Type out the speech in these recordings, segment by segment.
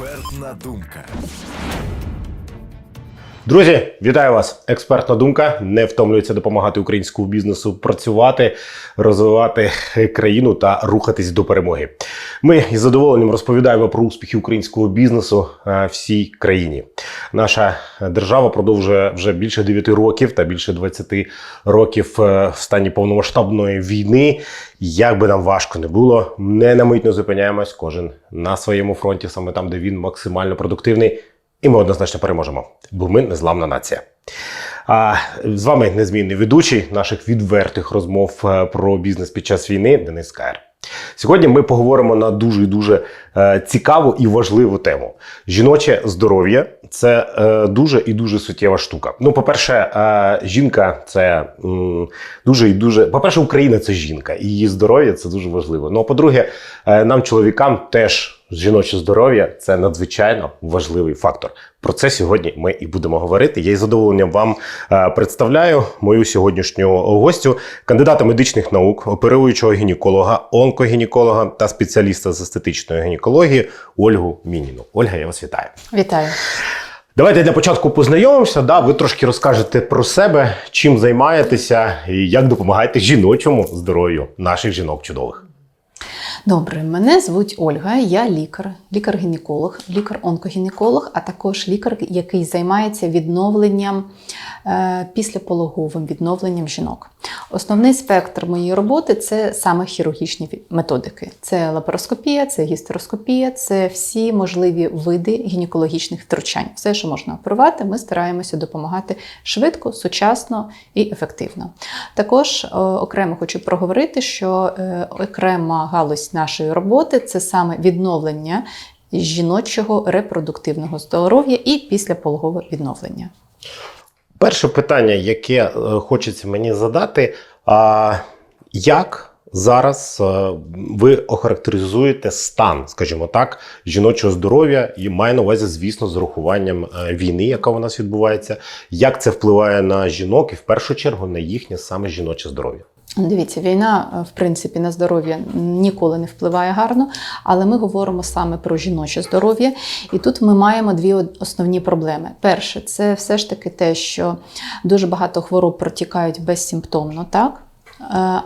Експертна думка. Друзі, вітаю вас! Експертна думка не втомлюється допомагати українському бізнесу працювати, розвивати країну та рухатись до перемоги. Ми із задоволенням розповідаємо про успіхи українського бізнесу е, всій країні. Наша держава продовжує вже більше 9 років та більше 20 років е, в стані повномасштабної війни. Як би нам важко не було, не на не зупиняємось. Кожен на своєму фронті, саме там, де він максимально продуктивний. І ми однозначно переможемо, бо ми незламна нація. А з вами незмінний ведучий наших відвертих розмов е, про бізнес під час війни Денис Каєр. Сьогодні ми поговоримо на дуже дуже е, цікаву і важливу тему. Жіноче здоров'я це е, дуже і дуже суттєва штука. Ну, по-перше, жінка це дуже і дуже. По-перше, Україна це жінка, і її здоров'я це дуже важливо. Ну а по-друге, нам, чоловікам, теж жіноче здоров'я це надзвичайно важливий фактор. Про це сьогодні ми і будемо говорити. Я із задоволенням вам е, представляю мою сьогоднішню гостю, кандидата медичних наук, оперуючого гінеколога, онкогінеколога та спеціаліста з естетичної гінекології Ольгу Мініну. Ольга, я вас вітаю. Вітаю. Давайте для початку познайомимося. Да, ви трошки розкажете про себе, чим займаєтеся і як допомагаєте жіночому здоров'ю наших жінок чудових. Добре, мене звуть Ольга, я лікар, лікар-гінеколог, лікар-онкогінеколог, а також лікар, який займається відновленням е, післяпологовим відновленням жінок. Основний спектр моєї роботи це саме хірургічні методики. Це лапароскопія, це гістероскопія, це всі можливі види гінекологічних втручань. Все, що можна оперувати, ми стараємося допомагати швидко, сучасно і ефективно. Також е, окремо хочу проговорити, що е, окрема галузь нашої роботи це саме відновлення жіночого репродуктивного здоров'я і післяпологове відновлення. Перше питання, яке е, хочеться мені задати: а як зараз е, ви охарактеризуєте стан, скажімо так, жіночого здоров'я і маю на увазі, звісно, з урахуванням е, війни, яка у нас відбувається, як це впливає на жінок і в першу чергу на їхнє саме жіноче здоров'я? Дивіться, війна, е, в принципі, на здоров'я ніколи не впливає гарно, але ми говоримо саме про жіноче здоров'я. І тут ми маємо дві основні проблеми. Перше, це все ж таки те, що дуже багато хвороб протікають безсимптомно, так?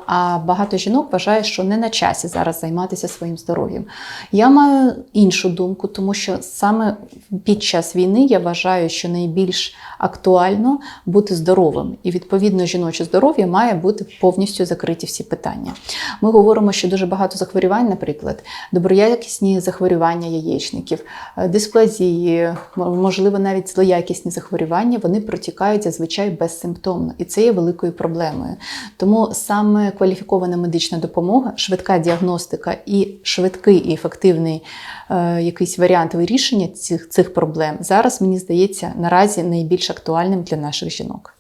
А багато жінок вважає, що не на часі зараз займатися своїм здоров'ям. Я маю іншу думку, тому що саме під час війни я вважаю, що найбільш актуально бути здоровим, і відповідно жіноче здоров'я має бути повністю закриті всі питання. Ми говоримо, що дуже багато захворювань, наприклад, доброякісні захворювання яєчників, е, дисплазії, можливо, навіть злоякісні захворювання, вони протікають зазвичай безсимптомно, і це є великою проблемою. Тому саме кваліфікована медична допомога, швидка діагностика і швидкий і ефективний е, якийсь варіант вирішення цих, цих проблем зараз, мені здається, наразі найбільш актуальним для наших жінок.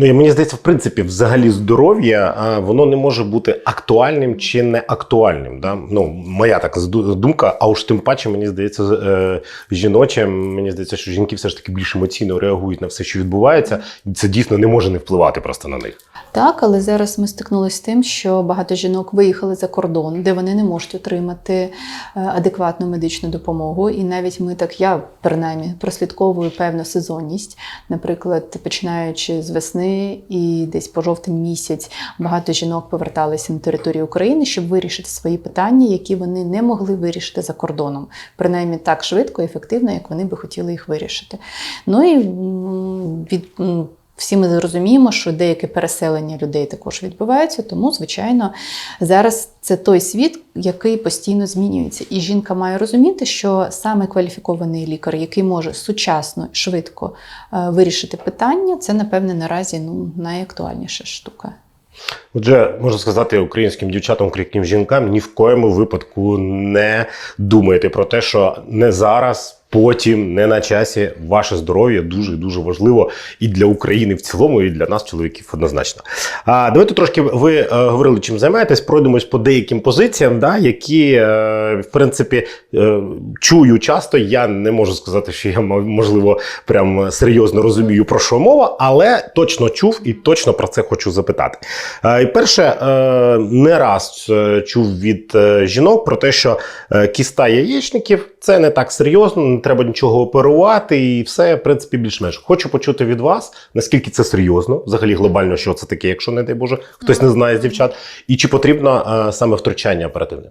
Ну і мені здається, в принципі, взагалі здоров'я воно не може бути актуальним чи не актуальним. Да? Ну, моя така думка, а уж тим паче, мені здається, е, жіноче, мені здається, що жінки все ж таки більш емоційно реагують на все, що відбувається, і це дійсно не може не впливати просто на них. Так, але зараз ми стикнулися з тим, що багато жінок виїхали за кордон, де вони не можуть отримати е, адекватну медичну допомогу. І навіть ми так, я принаймні прослідковую певну сезонність. Наприклад, починаючи з весни і десь по жовтень місяць багато жінок поверталися на територію України, щоб вирішити свої питання, які вони не могли вирішити за кордоном, принаймні так швидко і ефективно, як вони би хотіли їх вирішити. Ну і від всі ми розуміємо, що деяке переселення людей також відбувається, тому, звичайно, зараз це той світ, який постійно змінюється. І жінка має розуміти, що саме кваліфікований лікар, який може сучасно, швидко е, вирішити питання, це, напевне, наразі ну, найактуальніша штука. Отже, можна сказати українським дівчатам, українським жінкам ні в коєму випадку не думайте про те, що не зараз потім не на часі. Ваше здоров'я дуже дуже важливо і для України в цілому, і для нас, чоловіків, однозначно. А давайте трошки ви е, говорили, чим займаєтесь. Пройдемось по деяким позиціям, да, які е, в принципі е, чую часто. Я не можу сказати, що я можливо прям серйозно розумію про що мова, але точно чув і точно про це хочу запитати. І перше, не раз чув від жінок про те, що кіста яєчників це не так серйозно, не треба нічого оперувати, і все, в принципі, більш-менш. Хочу почути від вас, наскільки це серйозно, взагалі глобально, що це таке, якщо не дай Боже, хтось не знає з дівчат, і чи потрібно е, саме втручання оперативне?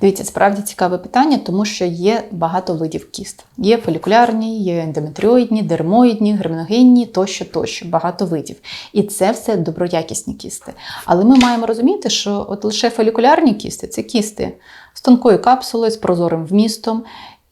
Дивіться, справді цікаве питання, тому що є багато видів кіст. Є фолікулярні, є ендометріоїдні, дермоїдні, герміногенні, тощо, тощо, багато видів. І це все доброякісні кісти. Але ми маємо розуміти, що от лише фолікулярні кісти це кісти з тонкою капсулою, з прозорим вмістом.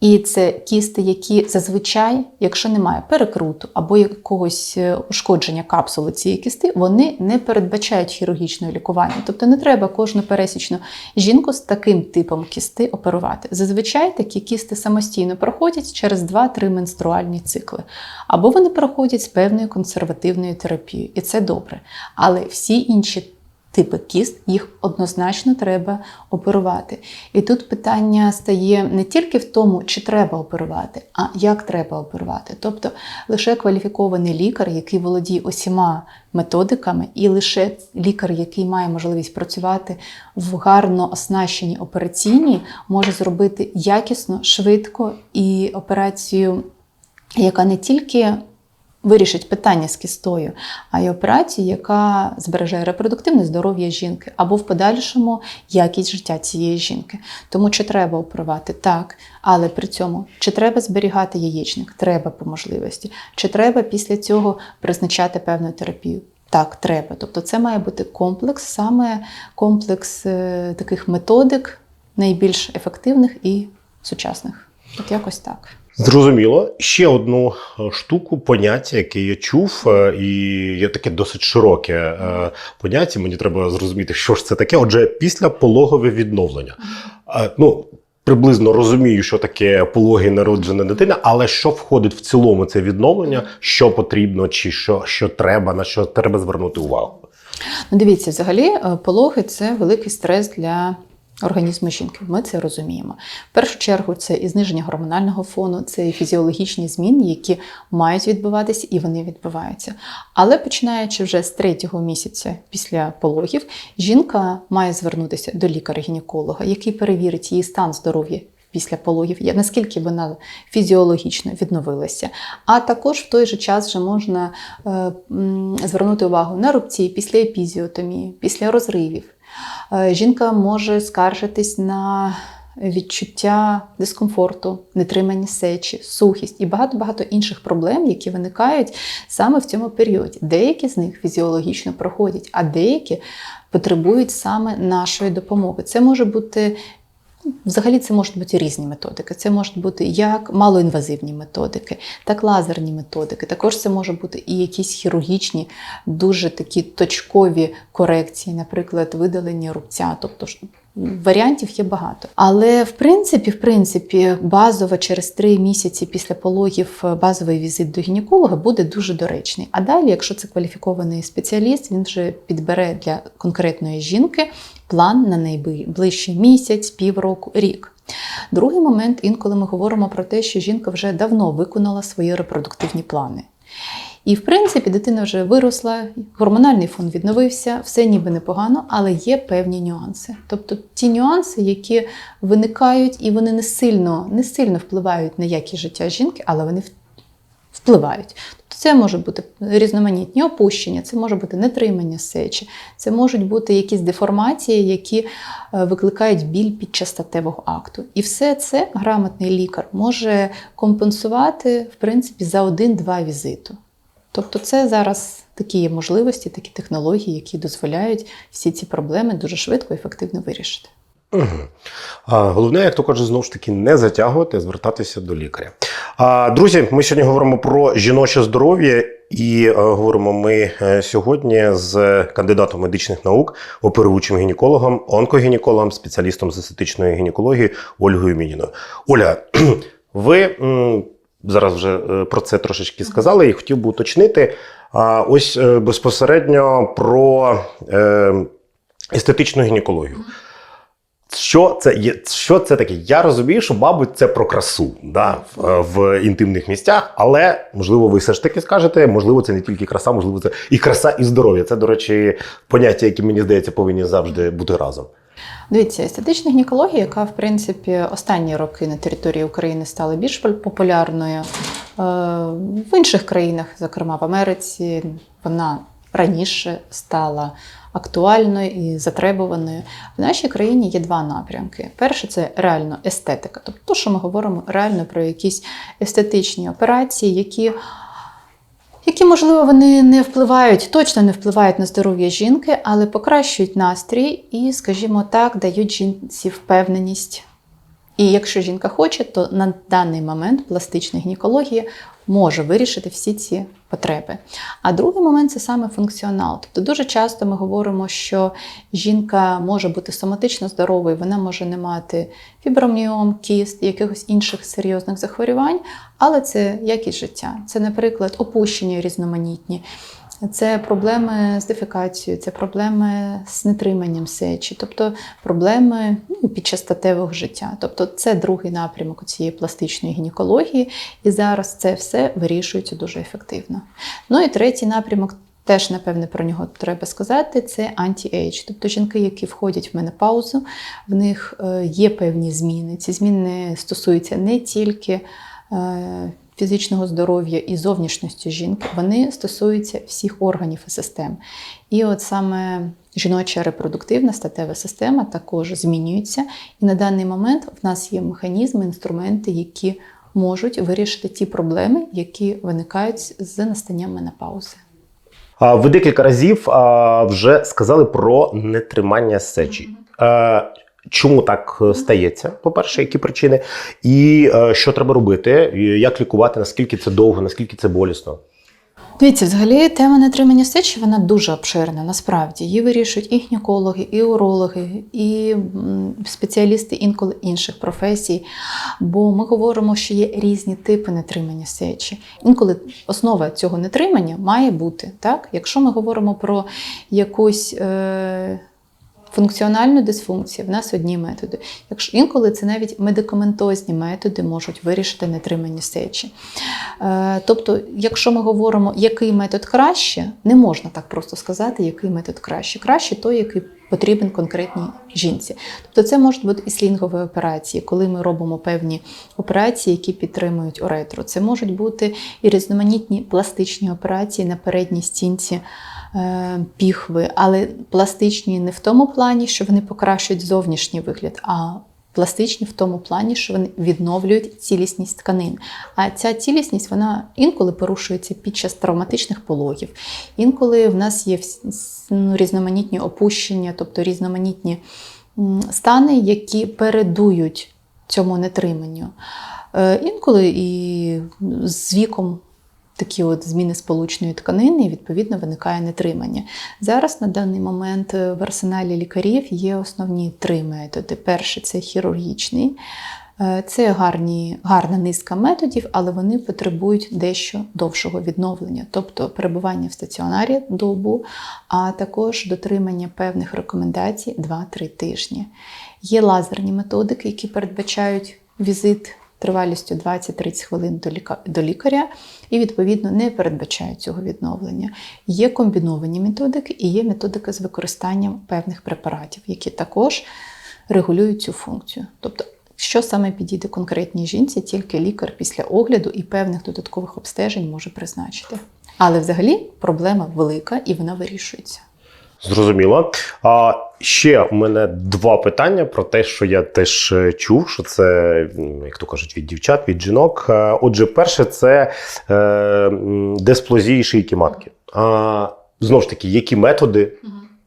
І це кісти, які зазвичай, якщо немає перекруту або якогось е, ушкодження капсули цієї кісти, вони не передбачають хірургічного лікування. Тобто не треба кожну пересічну жінку з таким типом кісти оперувати. Зазвичай такі кісти самостійно проходять через 2-3 менструальні цикли, або вони проходять з певною консервативною терапією, і це добре. Але всі інші типи кіст, їх однозначно треба оперувати. І тут питання стає не тільки в тому, чи треба оперувати, а як треба оперувати. Тобто лише кваліфікований лікар, який володіє усіма методиками, і лише лікар, який має можливість працювати в гарно оснащеній операційній, може зробити якісно, швидко і операцію, яка не тільки вирішить питання з кістою, а й операцію, яка збереже репродуктивне здоров'я жінки або в подальшому якість життя цієї жінки. Тому чи треба оперувати? Так, але при цьому чи треба зберігати яєчник? Треба по можливості. Чи треба після цього призначати певну терапію? Так, треба. Тобто це має бути комплекс, саме комплекс е, таких методик, найбільш ефективних і сучасних. От якось так. Зрозуміло. Ще одну е, штуку, поняття, яке я чув, е, і є таке досить широке е, поняття. Мені треба зрозуміти, що ж це таке. Отже, післяпологове відновлення. Е, Ну, приблизно розумію, що таке пологи народжена дитина, але що входить в цілому це відновлення, що потрібно, чи що, що треба, на що треба звернути увагу. Ну, дивіться, взагалі, пологи це великий стрес для організму жінки. Ми це розуміємо. В першу чергу, це і зниження гормонального фону, це і фізіологічні зміни, які мають відбуватися, і вони відбуваються. Але починаючи вже з третього місяця після пологів, жінка має звернутися до лікаря-гінеколога, який перевірить її стан здоров'я. Після пологів, наскільки вона фізіологічно відновилася. А також в той же час вже можна е, звернути увагу на рубці після епізіотомії, після розривів. Е, Жінка може скаржитись на відчуття дискомфорту, нетримання сечі, сухість і багато-багато інших проблем, які виникають саме в цьому періоді. Деякі з них фізіологічно проходять, а деякі потребують саме нашої допомоги. Це може бути Взагалі це можуть бути різні методики. Це можуть бути як малоінвазивні методики, так лазерні методики. Також це може бути і якісь хірургічні, дуже такі точкові корекції, наприклад, видалення рубця. Тобто варіантів є багато. Але в принципі, в принципі, базово через три місяці після пологів е, базовий візит до гінеколога буде дуже доречний. А далі, якщо це кваліфікований спеціаліст, він вже підбере для конкретної жінки план на найближчий місяць, півроку, рік. Другий момент, інколи ми говоримо про те, що жінка вже давно виконала свої репродуктивні плани. І, в принципі, дитина вже виросла, гормональний фон відновився, все ніби непогано, але є певні нюанси. Тобто ті нюанси, які виникають, і вони не сильно, не сильно впливають на якість життя жінки, але вони впливають. Тобто це може бути різноманітні опущення, це може бути нетримання сечі, це можуть бути якісь деформації, які е, викликають біль під час статевого акту. І все це грамотний лікар може компенсувати в принципі за один-два візиту. Тобто, це зараз такі є можливості, такі технології, які дозволяють всі ці проблеми дуже швидко і ефективно вирішити. Головне, як то кажуть, знову ж таки, не затягувати, а звертатися до лікаря. Друзі, ми сьогодні говоримо про жіноче здоров'я. І е, говоримо ми е, сьогодні з кандидатом медичних наук, оперуючим гінекологом, онкогінекологом, спеціалістом з естетичної гінекології Ольгою Мініною. Оля, Ви зараз вже е, про це трошечки сказали, і хотів би уточнити. А ось безпосередньо про естетичну гінекологію. Що це є? Що це таке? Я розумію, що, мабуть, це про красу да, в, в інтимних місцях, але можливо, ви все ж таки скажете, можливо, це не тільки краса, можливо, це і краса, і здоров'я. Це, до речі, поняття, які мені здається, повинні завжди бути разом. Дивіться, естетична гінекологія, яка в принципі останні роки на території України стала більш популярною е, в інших країнах, зокрема в Америці, вона раніше стала актуальною і затребуваною. В нашій країні є два напрямки. Перше це реально естетика, тобто то, що ми говоримо реально про якісь естетичні операції, які які, можливо, вони не впливають, точно не впливають на здоров'я жінки, але покращують настрій і, скажімо так, дають жінці впевненість. І якщо жінка хоче, то на даний момент пластична гінекологія може вирішити всі ці потреби. А другий момент це саме функціонал. Тобто дуже часто ми говоримо, що жінка може бути соматично здоровою, вона може не мати фіброміом, кіст, якихось інших серйозних захворювань, але це якість життя. Це, наприклад, опущення різноманітні. Це проблеми з дефекацією, це проблеми з нетриманням сечі, тобто проблеми ну, під час статевого життя. Тобто це другий напрямок цієї пластичної гінекології, і зараз це все вирішується дуже ефективно. Ну і третій напрямок. Теж, напевне, про нього треба сказати, це анті-ейдж. Тобто жінки, які входять в менопаузу, в них е, є певні зміни. Ці зміни стосуються не тільки е, фізичного здоров'я і зовнішності жінки, вони стосуються всіх органів і систем. І от саме жіноча репродуктивна статева система також змінюється. І на даний момент в нас є механізми, інструменти, які можуть вирішити ті проблеми, які виникають з настанням менопаузи. Ви декілька разів вже сказали про нетримання сечі. Чому так е, стається? По-перше, які причини, і е, що треба робити, і як лікувати, наскільки це довго, наскільки це болісно? Дивіться, взагалі тема нетримання сечі вона дуже обширна. Насправді її вирішують і гінекологи, і урологи, і спеціалісти інколи інших професій. Бо ми говоримо, що є різні типи нетримання сечі. Інколи основа цього нетримання має бути так. Якщо ми говоримо про якусь. Е- Функціональну дисфункцію в нас одні методи. Якщо інколи це навіть медикаментозні методи можуть вирішити нетримання сечі. Е, тобто, якщо ми говоримо, який метод краще, не можна так просто сказати, який метод краще. Краще той, який потрібен конкретній жінці. Тобто, це можуть бути і слінгові операції, коли ми робимо певні операції, які підтримують уретру. Це можуть бути і різноманітні пластичні операції на передній стінці піхви, але пластичні не в тому плані, що вони покращують зовнішній вигляд, а пластичні в тому плані, що вони відновлюють цілісність тканин. А ця цілісність вона інколи порушується під час травматичних пологів. Інколи в нас є ну, різноманітні опущення, тобто різноманітні стани, які передують цьому нетриманню. Е, Інколи і з віком такі от зміни сполучної тканини, і відповідно виникає нетримання. Зараз на даний момент е, в арсеналі лікарів є основні три методи. Перший це хірургічний. Е, Це гарні, гарна низка методів, але вони потребують дещо довшого відновлення, тобто перебування в стаціонарі добу, а також дотримання певних рекомендацій 2-3 тижні. Є лазерні методики, які передбачають візит тривалістю 20-30 хвилин до ліка- до лікаря і, відповідно, не передбачають цього відновлення. Є комбіновані методики і є методика з використанням певних препаратів, які також регулюють цю функцію. Тобто, що саме підійде конкретній жінці, тільки лікар після огляду і певних додаткових обстежень може призначити. Але взагалі проблема велика і вона вирішується. Зрозуміло. А ще у мене два питання про те, що я теж е, чув, що це, як то кажуть, від дівчат, від жінок. Е, Отже, перше, це е, м, шийки матки. А, знову ж таки, які методи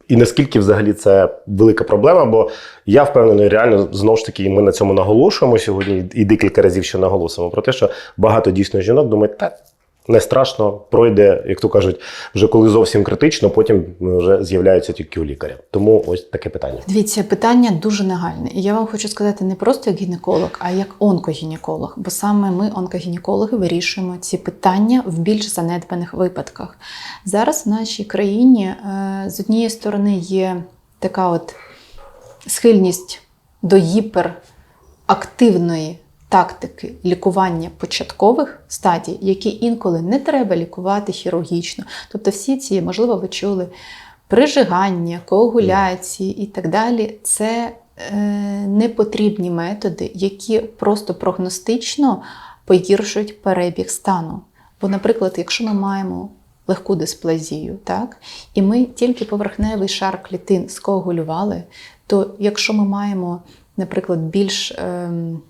і наскільки взагалі це велика проблема? Бо я впевнений, реально знову ж таки, і ми на цьому наголошуємо сьогодні, і декілька разів ще наголосимо про те, що багато дійсно жінок думають, та Не страшно, пройде, як то кажуть, вже коли зовсім критично, потім вже з'являються тільки у лікаря. Тому ось таке питання. Дивіться, питання дуже нагальне. І я вам хочу сказати не просто як гінеколог, а як онкогінеколог. Бо саме ми, онкогінекологи, вирішуємо ці питання в більш занедбаних випадках. Зараз в нашій країні е, з однієї сторони є така от схильність до гіперактивної тактики лікування початкових стадій, які інколи не треба лікувати хірургічно. Тобто, всі ці, можливо, ви чули прижигання, коагуляції і так далі, це е, непотрібні методи, які просто прогностично погіршують перебіг стану. Бо, наприклад, якщо ми маємо легку дисплазію, так, і ми тільки поверхневий шар клітин скоагулювали, то якщо ми маємо, наприклад, більш ем,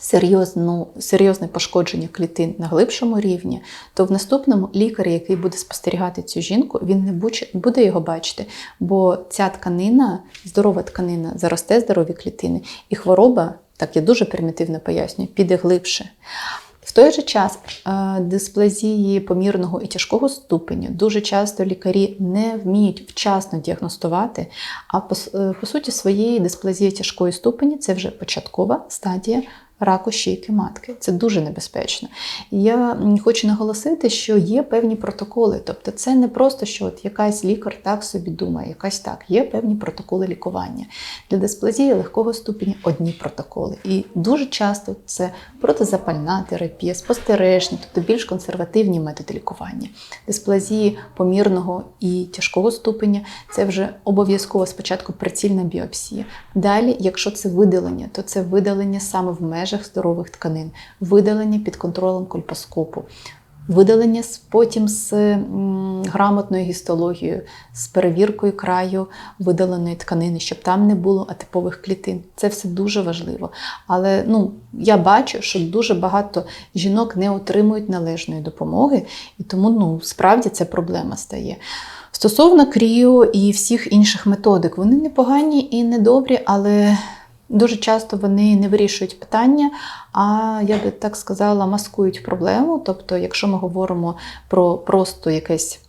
серйозну, серйозне пошкодження клітин на глибшому рівні, то в наступному лікар, який буде спостерігати цю жінку, він не буде його бачити, бо ця тканина, здорова тканина, заросте здорові клітини, і хвороба, так я дуже примітивно пояснюю, піде глибше. В той же час е, дисплазії помірного і тяжкого ступеню дуже часто лікарі не вміють вчасно діагностувати, а по, е, по суті своєї дисплазії тяжкої ступені це вже початкова стадія раку шийки матки. Це дуже небезпечно. Я хочу наголосити, що є певні протоколи. Тобто, це не просто, що от якась лікар так собі думає, якась так. Є певні протоколи лікування. Для дисплазії легкого ступеня одні протоколи. І дуже часто це протизапальна терапія, спостережні, тобто більш консервативні методи лікування. Дисплазії помірного і тяжкого ступеня це вже обов'язково спочатку прицільна біопсія. Далі, якщо це видалення, то це видалення саме в межах здорових тканин, видалення під контролем кольпоскопу. Видалення потім з грамотною гістологією, з перевіркою краю видаленої тканини, щоб там не було атипових клітин. Це все дуже важливо. Але ну, я бачу, що дуже багато жінок не отримують належної допомоги, і тому ну, справді це проблема стає. Стосовно кріо і всіх інших методик, вони непогані і недобрі, але дуже часто вони не вирішують питання, а я би так сказала, маскують проблему. Тобто, якщо ми говоримо про просто якесь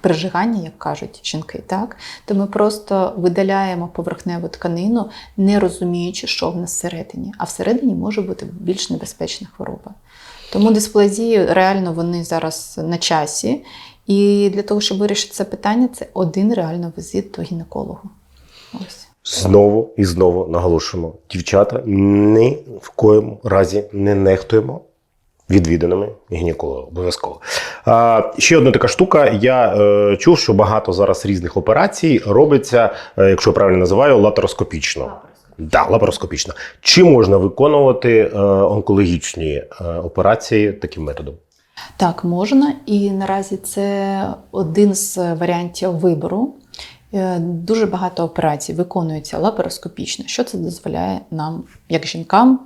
прижигання, як кажуть жінки, так то ми просто видаляємо поверхневу тканину, не розуміючи, що в нас всередині. А всередині може бути більш небезпечна хвороба. Тому дисплазії реально вони зараз на часі. І для того, щоб вирішити це питання, це один реально візит до гінекологу. Ось. Знову і знову наголошуємо, дівчата, ні в коєму разі не нехтуємо відвіданими гінеколога. Обов'язково. Ще одна така штука. Я е, чув, що багато зараз різних операцій робиться, е, якщо я правильно називаю, лапароскопічно. Да, лапароскопічно. Чи можна виконувати е, онкологічні е, операції таким методом? Так, можна, і наразі це один з варіантів вибору. Е, Дуже багато операцій виконується лапароскопічно. Що це дозволяє нам, як жінкам,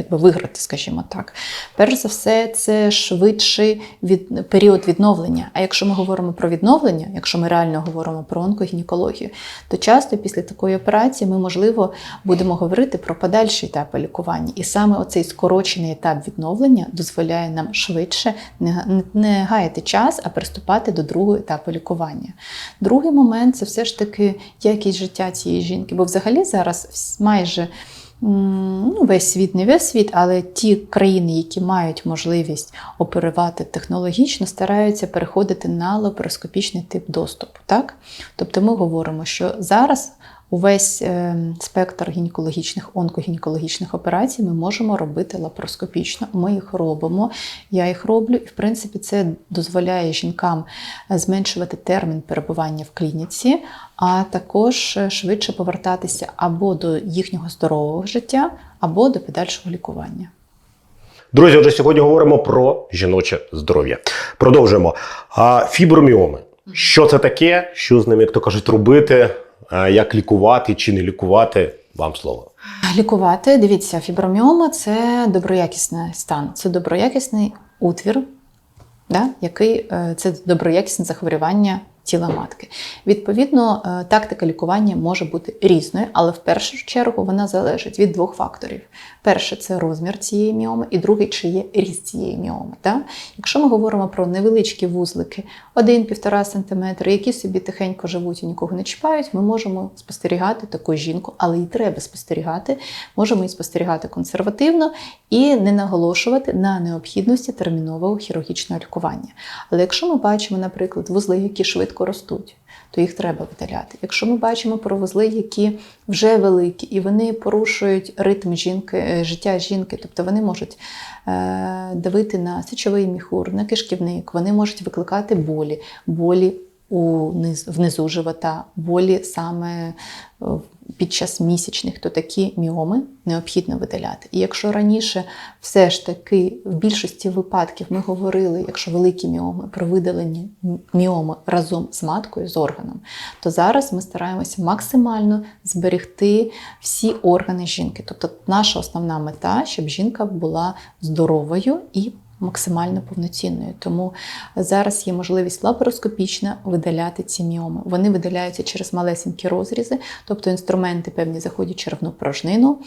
якби виграти, скажімо так. Перш за все, це швидший від, період відновлення. А якщо ми говоримо про відновлення, якщо ми реально говоримо про онкогінекологію, то часто після такої операції ми, можливо, будемо говорити про подальші етапи лікування. І саме оцей скорочений етап відновлення дозволяє нам швидше не, гаяти час, а приступати до другого етапу лікування. Другий момент це все ж таки якість життя цієї жінки, бо взагалі зараз майже ну, весь світ, не весь світ, але ті країни, які мають можливість оперувати технологічно, стараються переходити на лапароскопічний тип доступу. Так? Тобто ми говоримо, що зараз увесь е, спектр гінекологічних, онкогінекологічних операцій ми можемо робити лапароскопічно. Ми їх робимо, я їх роблю, і в принципі це дозволяє жінкам зменшувати термін перебування в клініці, а також е, швидше повертатися або до їхнього здорового життя, або до подальшого лікування. Друзі, отже, сьогодні говоримо про жіноче здоров'я. Продовжуємо. А, фіброміоми. Що це таке? Що з ними, як то кажуть, робити? Як лікувати чи не лікувати? Вам слово. Лікувати, дивіться, фіброміома це доброякісний стан, це доброякісний утвір, да, який е, це доброякісне захворювання тіла матки. Відповідно, е, тактика лікування може бути різною, але в першу чергу вона залежить від двох факторів: перше це розмір цієї міоми, і другий чи є ріст цієї міоми. Так? Якщо ми говоримо про невеличкі вузлики 1-1,5 см, які собі тихенько живуть і нікого не чіпають, ми можемо спостерігати таку жінку, але і треба спостерігати. Можемо і спостерігати консервативно і не наголошувати на необхідності термінового хірургічного лікування. Але якщо ми бачимо, наприклад, вузли, які швидко ростуть, то їх треба видаляти. Якщо ми бачимо провозли, які вже великі, і вони порушують ритм жінки, е, життя жінки, тобто вони можуть е, давити на сечовий міхур, на кишківник, вони можуть викликати болі, болі униз, внизу живота, болі саме е, під час місячних, то такі міоми необхідно видаляти. І якщо раніше все ж таки в більшості випадків ми говорили, якщо великі міоми про видалені міоми разом з маткою, з органом, то зараз ми стараємося максимально зберегти всі органи жінки. Тобто наша основна мета, щоб жінка була здоровою і максимально повноцінною. Тому зараз є можливість лапароскопічно видаляти ці міоми. Вони видаляються через малесенькі розрізи, тобто інструменти певні заходять червну порожнину.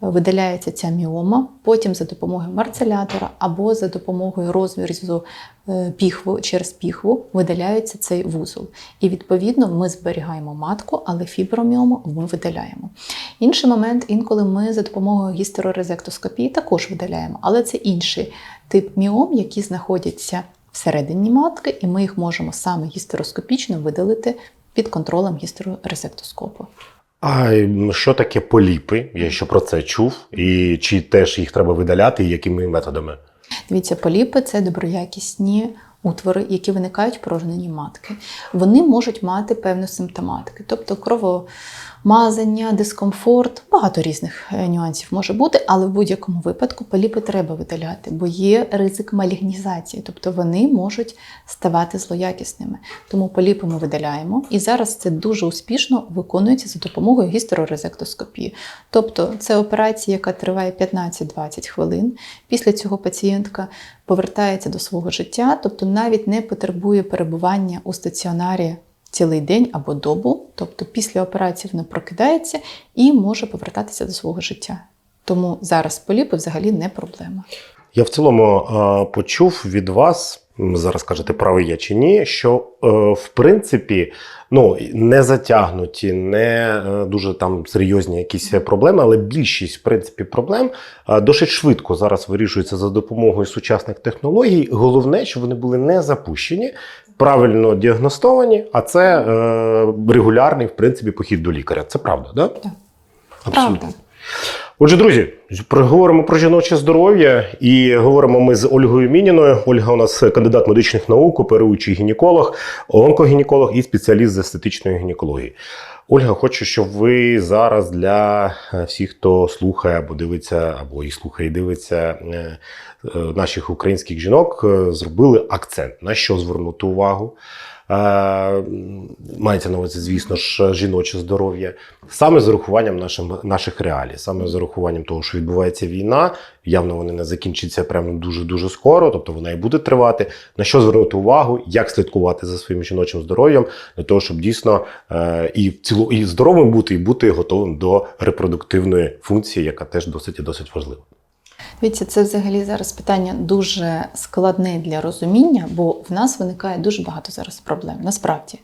Видаляється ця міома, потім за допомогою марцелятора або за допомогою розрізу е, піхву через піхву видаляється цей вузол. І відповідно ми зберігаємо матку, але фіброміому ми видаляємо. Інший момент, інколи ми за допомогою гістерорезектоскопії також видаляємо, але це інший тип міом, які знаходяться всередині матки, і ми їх можемо саме гістероскопічно видалити під контролем гістерорезектоскопу. А що таке поліпи? Я ще про це чув. І чи теж їх треба видаляти, і якими методами? Дивіться, поліпи це доброякісні утвори, які виникають в порожнині матки. Вони можуть мати певну симптоматику, тобто кровомазання, дискомфорт, багато різних е, нюансів може бути, але в будь-якому випадку поліпи треба видаляти, бо є ризик малігнізації, тобто вони можуть ставати злоякісними. Тому поліпи ми видаляємо, і зараз це дуже успішно виконується за допомогою гістерорезектоскопії. Тобто це операція, яка триває 15-20 хвилин. Після цього пацієнтка повертається до свого життя, тобто навіть не потребує перебування у стаціонарі цілий день або добу. Тобто після операції вона прокидається і може повертатися до свого життя. Тому зараз поліпи взагалі не проблема. Я в цілому е, почув від вас, зараз кажете, правий я чи ні, що е, в принципі ну, не затягнуті, не е, дуже там серйозні якісь проблеми, але більшість в принципі проблем досить швидко зараз вирішується за допомогою сучасних технологій. Головне, щоб вони були не запущені, правильно діагностовані, а це е, регулярний в принципі похід до лікаря. Це правда, да? Так. Абсолютно. Правда. Отже, друзі, проговоримо про жіноче здоров'я і говоримо ми з Ольгою Мініною. Ольга у нас кандидат медичних наук, оперуючий гінеколог, онкогінеколог і спеціаліст з естетичної гінекології. Ольга, хочу, щоб ви зараз для е, всіх, хто слухає або дивиться, або і слухає, і дивиться е, е, наших українських жінок, зробили акцент на що звернути увагу. Е, Мається на увазі, звісно ж, жіноче здоров'я, саме з урахуванням нашим, наших реалій, саме з урахуванням того, що відбувається війна. Явно вони не закінчаться прямо дуже дуже скоро, тобто вона і буде тривати. На що звернути увагу, як слідкувати за своїм жіночим здоров'ям, для того, щоб дійсно е, і ціло і здоровим бути, і бути готовим до репродуктивної функції, яка теж досить і досить важлива. Дивіться, це взагалі зараз питання дуже складне для розуміння, бо в нас виникає дуже багато зараз проблем, насправді.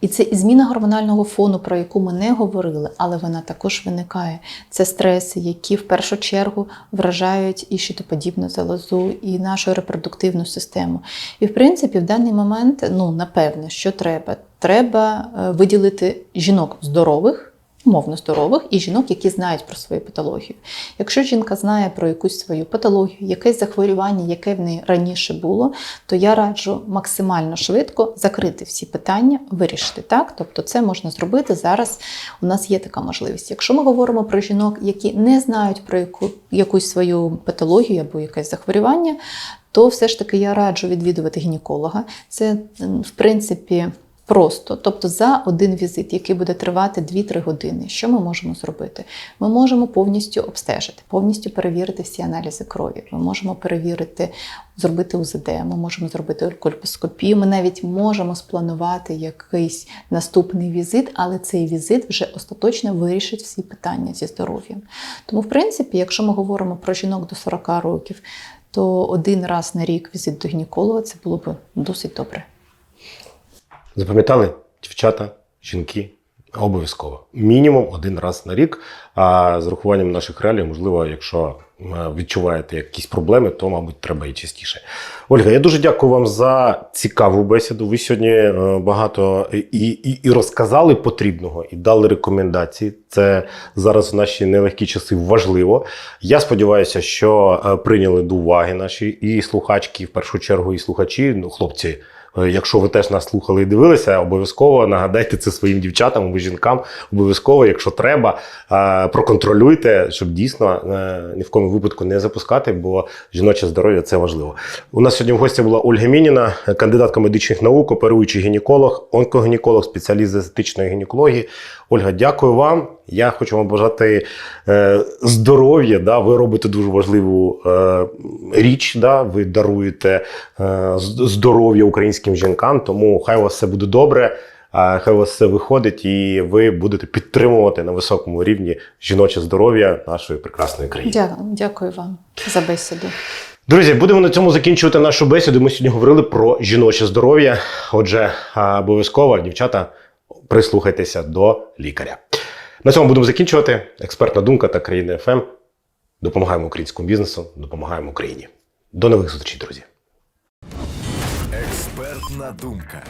І це і зміна гормонального фону, про яку ми не говорили, але вона також виникає. Це стреси, які в першу чергу вражають і щитоподібну залозу, і нашу репродуктивну систему. І в принципі, в даний момент, ну напевне, що треба? Треба е, виділити жінок здорових. Умовно здорових і жінок, які знають про свою патологію. Якщо жінка знає про якусь свою патологію, якесь захворювання, яке в неї раніше було, то я раджу максимально швидко закрити всі питання, вирішити так. Тобто, це можна зробити зараз. У нас є така можливість. Якщо ми говоримо про жінок, які не знають про яку, якусь свою патологію або якесь захворювання, то все ж таки я раджу відвідувати гінеколога. Це, в принципі, Просто, тобто за один візит, який буде тривати 2-3 години, що ми можемо зробити? Ми можемо повністю обстежити, повністю перевірити всі аналізи крові. Ми можемо перевірити, зробити УЗД, ми можемо зробити кольпоскопію. Ми навіть можемо спланувати якийсь наступний візит, але цей візит вже остаточно вирішить всі питання зі здоров'ям. Тому, в принципі, якщо ми говоримо про жінок до 40 років, то один раз на рік візит до гінеколога це було б досить добре. Запам'ятали, дівчата, жінки, обов'язково. Мінімум один раз на рік. А з урахуванням наших реалій, можливо, якщо е, відчуваєте якісь проблеми, то, мабуть, треба і частіше. Ольга, я дуже дякую вам за цікаву бесіду. Ви сьогодні е, багато і, і, і розказали потрібного, і дали рекомендації. Це зараз в наші нелегкі часи важливо. Я сподіваюся, що е, прийняли до уваги наші і слухачки, в першу чергу, і слухачі, ну, хлопці. Е, Якщо ви теж нас слухали і дивилися, обов'язково нагадайте це своїм дівчатам або жінкам. Обов'язково, якщо треба, е, проконтролюйте, щоб дійсно е, ні в кому випадку не запускати, бо жіноче здоров'я це важливо. У нас сьогодні в гості була Ольга Мініна, кандидатка медичних наук, оперуючий гінеколог, онкогінеколог, спеціаліст з естетичної гінекології. Ольга, дякую вам. Я хочу вам бажати е, здоров'я. Да? Ви робите дуже важливу е, річ. Да? Ви даруєте е, здоров'я українським жінкам. Тому хай у вас все буде добре. Хай у вас все виходить, і ви будете підтримувати на високому рівні жіноче здоров'я нашої прекрасної країни. Дякую, дякую вам за бесіду. Друзі, будемо на цьому закінчувати нашу бесіду. Ми сьогодні говорили про жіноче здоров'я. Отже, обов'язково, дівчата, прислухайтеся до лікаря. На цьому будемо закінчувати. Експертна думка та країни ФМ. Допомагаємо українському бізнесу, допомагаємо Україні. До нових зустрічей, друзі. Експертна думка.